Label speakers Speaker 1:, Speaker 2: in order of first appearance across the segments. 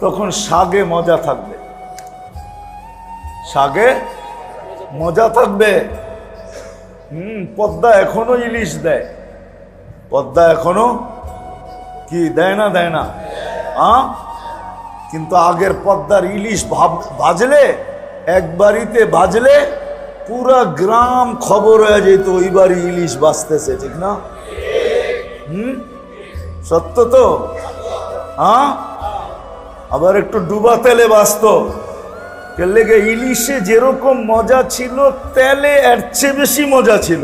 Speaker 1: তখন শাগে মজা থাকবে। শাগে মজা থাকবে। হুম, পদ্মা এখনও ইলিশ দেয়। পদ্মা এখনও কি, দেয় না দেয় না। আ? কিন্তু আগের পদ্মার ইলিশ ভাব, ভাজলে, এক বাড়িতে ভাজলে পুরা গ্রাম খবর হয়ে যেত ওই বাড়ি ইলিশ বাঁচতেছে ঠিক না? হুম? সত্য তো? হ্যাঁ আবার একটু ডুবা তেলে বাঁচত। লেগে ইলিশে যেরকম মজা ছিল, তেলে এর চেয়ে বেশি মজা ছিল।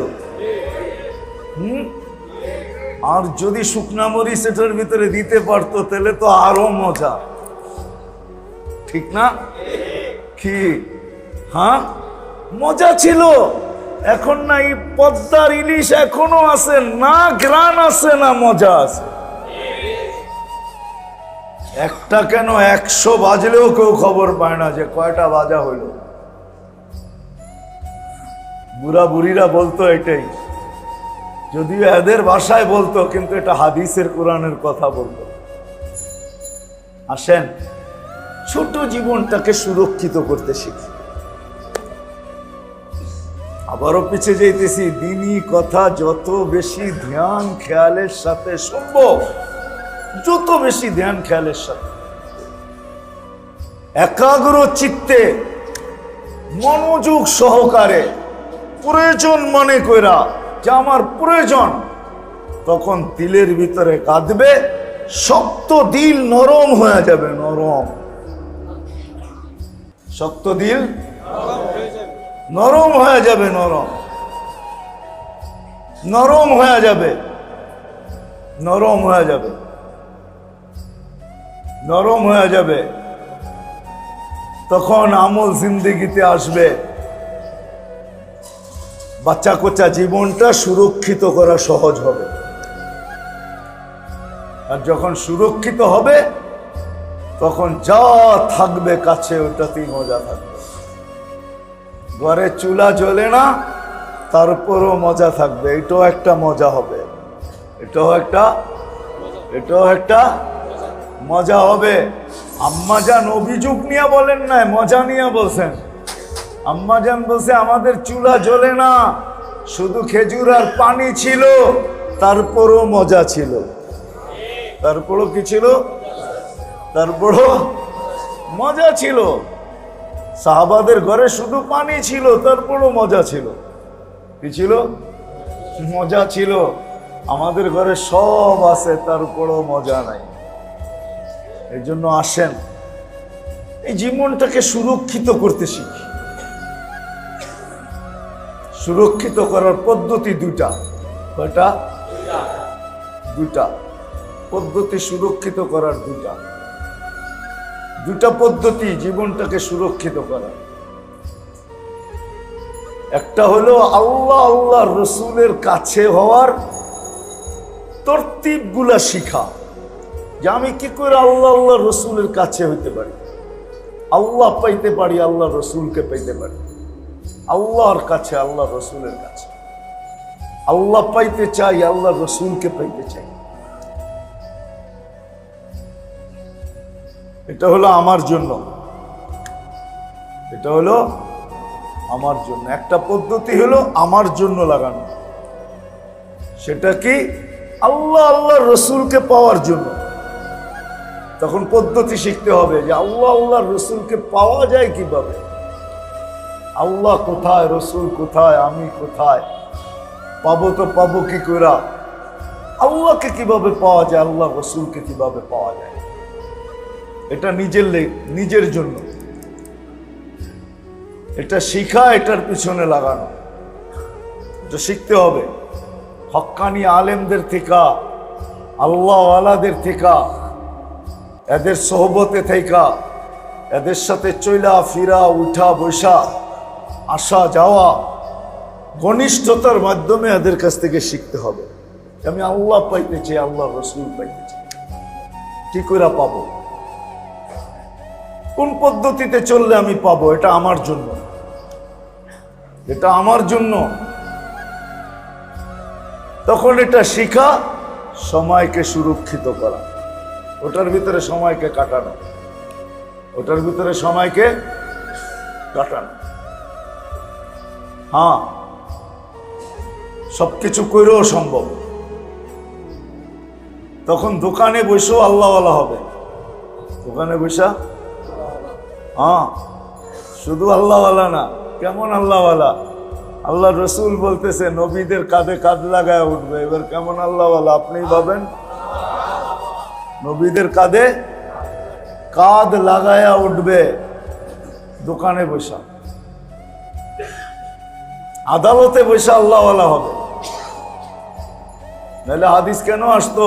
Speaker 1: হুম? আর যদি শুকনা মরিচ এটার ভিতরে দিতে পারতো তাহলে তো আরও মজা। ঠিক না? কি? হ্যাঁ? মজা ছিল। এখন না, এই পদ্মার ইলিশ এখনও আছে, না গ্রান আছে, না মজা আছে। একটা কেন একশো বাজলেও কেউ খবর পায় না যে কয়টা বাজা হইল। বুড়া বুড়িরা বলতো এটাই। যদিও এদের ভাষায় বলতো, কিন্তু এটা হাদিসের কোরআনের কথা বলতো। আসেন, ছোট জীবনটাকে সুরক্ষিত করতে শিখি। আবারও পিছিয়ে যাইতেছি, দিনই কথা যত বেশি ধ্যান, খেয়ালের সাথে শুনব। যত বেশি ধ্যান খেয়ালের সাথে। একাগ্র চিত্তে, মনোযোগ সহকারে, প্রয়োজন মনে কইরা যে আমার প্রয়োজন, তখন তিলের ভিতরে কাঁদবে, শক্ত দিল নরম হয়ে যাবে, নরম। শক্ত দিল নরম হয়ে যাবে, নরম। নরম হয়ে যাবে, নরম হয়ে যাবে। নরম হয়ে যাবে। তখন আমল জিন্দিগিতে আসবে। বাচ্চা কোচ্চা জীবনটা সুরক্ষিত করা সহজ হবে। আর যখন সুরক্ষিত হবে, তখন যা থাকবে কাছে, ওটাতেই মজা থাকবে। ঘরে চুলা জ্বলে না, তারপরও মজা থাকবে। এটাও একটা মজা হবে। এটাও একটা এটাও একটা মজা হবে। আম্মাজান অভিযোগ নিয়ে বলেন না মজা নিয়ে বলছেন। আম্মাজান বলছে, আমাদের চুলা জ্বলে না, শুধু খেজুর আর পানি ছিল, তারপরও মজা ছিল। তারপরও কি ছিল? তারপরও মজা ছিল। সাহাবাদের ঘরে শুধু পানি ছিল, তারপরও মজা ছিল। কি ছিল? মজা ছিল। আমাদের ঘরে সব আছে, তারপরও মজা নাই। এই জন্য আসেন। এই জীবনটাকে সুরক্ষিত করতে শিখি। সুরক্ষিত করার পদ্ধতি দুটা কয়টা? দুটা পদ্ধতি সুরক্ষিত করার দুটা দুটা পদ্ধতি জীবনটাকে সুরক্ষিত করা। একটা হলো আল্লাহ আল্লাহ রসুলের কাছে হওয়ার তরতিবগুলা শিখা। যে আমি কি করে আল্লাহ আল্লাহ রসুলের কাছে হইতে পারি? আল্লাহ পাইতে পারি, আল্লাহ রসুলকে পাইতে পারি। আল্লাহর কাছে, আল্লাহ রসুলের কাছে। আল্লাহ পাইতে চাই, আল্লাহ রসুলকে পাইতে চাই। এটা হলো আমার জন্য। এটা হলো আমার জন্য। একটা পদ্ধতি হলো আমার জন্য লাগানো। সেটা কি? আল্লাহ আল্লাহ রসুলকে পাওয়ার জন্য। তখন পদ্ধতি শিখতে হবে যে আল্লাহ আল্লাহ রসুলকে পাওয়া যায় কীভাবে? আল্লাহ কোথায়, রসুল কোথায়, আমি কোথায়? পাবো তো পাবো কি করা? আল্লাহকে কীভাবে পাওয়া যায়, আল্লাহ রসুলকে কীভাবে পাওয়া যায়? এটা নিজের নিজের জন্য। এটা শিখা, এটার পিছনে লাগানো। এটা শিখতে হবে। হক্কানি আলেমদের থেকে আল্লাহ আলাদের থেকে এদের সোহবতে থেকে এদের সাথে চইলা ফিরা, উঠা, বসা, আসা, যাওয়া ঘনিষ্ঠতার মাধ্যমে এদের কাছ থেকে শিখতে হবে। আমি আল্লাহ পাইতে চাই, আল্লাহ রসুল পাইতে চাই। কি করে পাবো? কোন পদ্ধতিতে চললে আমি পাবো? এটা আমার জন্য। এটা আমার জন্য। তখন এটা শিখা, সময়কে সুরক্ষিত করা। ওটার ভিতরে সময়কে কাটানো। ওটার ভিতরে সময়কে কাটানো। হ্যাঁ সবকিছু করেও সম্ভব। তখন দোকানে বসেও আল্লাহওয়ালা হবে। দোকানে বসা? হ্যাঁ শুধু আল্লাহওয়ালা না, কেমন আল্লাহওয়ালা? আল্লাহ রসুল বলতেছে, নবীদের কাঁধে কাঁধ লাগায় উঠবে। এবার কেমন আল্লাহওয়ালা আপনি ভাবেন? নবীদের কাঁধে কাঁধ লাগায়া উঠবে দোকানে বসা। আদালতে বসে আল্লাহওয়ালা হবে। নাহলে হাদিস কেন আসতো?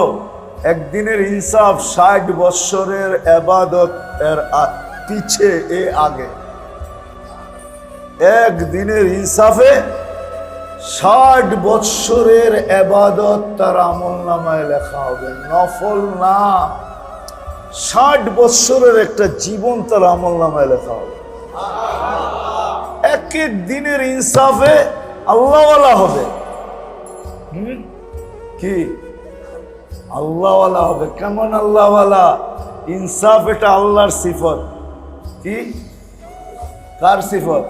Speaker 1: একদিনের ইনসাফ ষাট বৎসরের এবাদত এর পিছে এ আগে। একদিনের ইনসাফে ষাট বৎসরের এবাদত তার আমল নামায় লেখা হবে। নফল না। ষাট বৎসরের একটা জীবন তার আমল নামায় লেখা হবে। এক এক দিনের ইনসাফে আল্লাহওয়ালা হবে। কি? আল্লাহওয়ালা হবে। কেমন আল্লাহওয়ালা? ইনসাফ এটা আল্লাহর সিফত। কি? কার সিফত?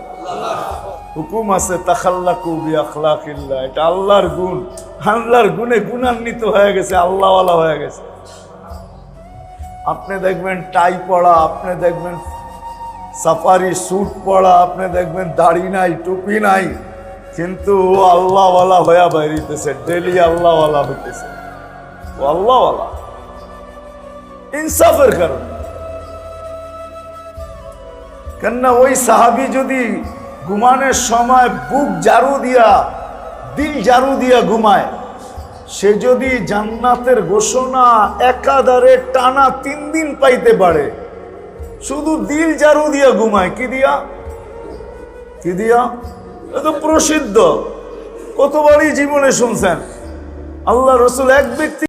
Speaker 1: হুকুম আছে, তাখাল্লাকু বি আখলাকিল্লাহ এটা আল্লাহর গুণ। আল্লাহর গুণে গুণান্বিত হয়ে গেছে, আল্লাহওয়ালা হয়ে গেছে। আপনি দেখবেন টাই পড়া, আপনি দেখবেন সাফারি, স্যুট পড়া, আপনি দেখবেন দাড়ি নাই, টুপি নাই। কিন্তু ও আল্লাহওয়ালা হয়ে বাইরিতেছে ডেলি আল্লাহওয়ালা হইতেছে। ও আল্লাহওয়ালা। ইনসাফের কারণে। কেননা ওই সাহাবি যদি ঘুমানোর সময় বুক জারু দিয়া, দিল জারু দিয়া ঘুমায়। সে যদি জান্নাতের ঘোষণা একাধারে টানা তিন দিন পাইতে পারে, শুধু দিল জারু দিয়া ঘুমায়, কি দিয়া? কি দিয়া? এ তো প্রসিদ্ধ। কতবারই জীবনে শুনছেন, আল্লাহ রসুল এক ব্যক্তি